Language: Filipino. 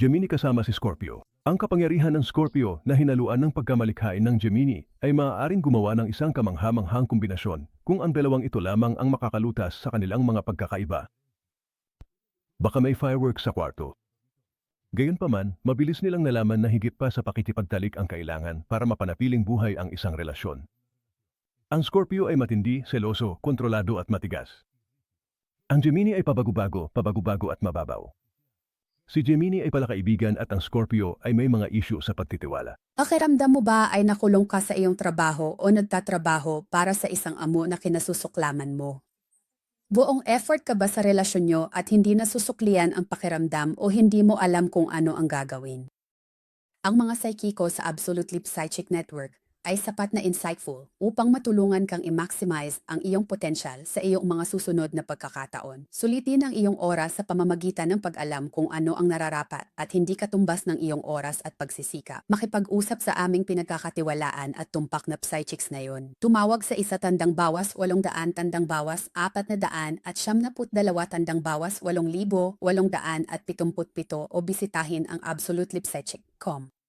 Gemini kasama si Scorpio. Ang kapangyarihan ng Scorpio na hinaluan ng pagkamalikhain ng Gemini ay maaaring gumawa ng isang kamanghamanghang kombinasyon kung ang dalawang ito lamang ang makakalutas sa kanilang mga pagkakaiba. Baka may fireworks sa kwarto. Gayunpaman, mabilis nilang nalaman na higit pa sa pakikipagtalik ang kailangan para mapanatiling buhay ang isang relasyon. Ang Scorpio ay matindi, seloso, kontrolado at matigas. Ang Gemini ay pabago-bago, pabago-bago at mababaw. Si Gemini ay palakaibigan at ang Scorpio ay may mga isyu sa pagtitiwala. Pakiramdam mo ba ay nakulong ka sa iyong trabaho o nagtatrabaho para sa isang amo na kinasusuklaman mo? Buong effort ka ba sa relasyon nyo at hindi nasusuklian ang pakiramdam o hindi mo alam kung ano ang gagawin? Ang mga psychico sa Absolute Lip Psychic Network ay sapat na insightful upang matulungan kang i-maximize ang iyong potensyal sa iyong mga susunod na pagkakataon. Sulitin ang iyong oras sa pamamagitan ng pag-alam kung ano ang nararapat at hindi katumbas ng iyong oras at pagsisika. Makipag-usap sa aming pinagkakatiwalaan at tumpak na psychics na yon. Tumawag sa isa tandang bawas, walong daan tandang bawas, apat na daan at siyam na dalawa tandang bawas, walong libo, walong daan at pitumput pito o bisitahin ang absolutelipsychic.com.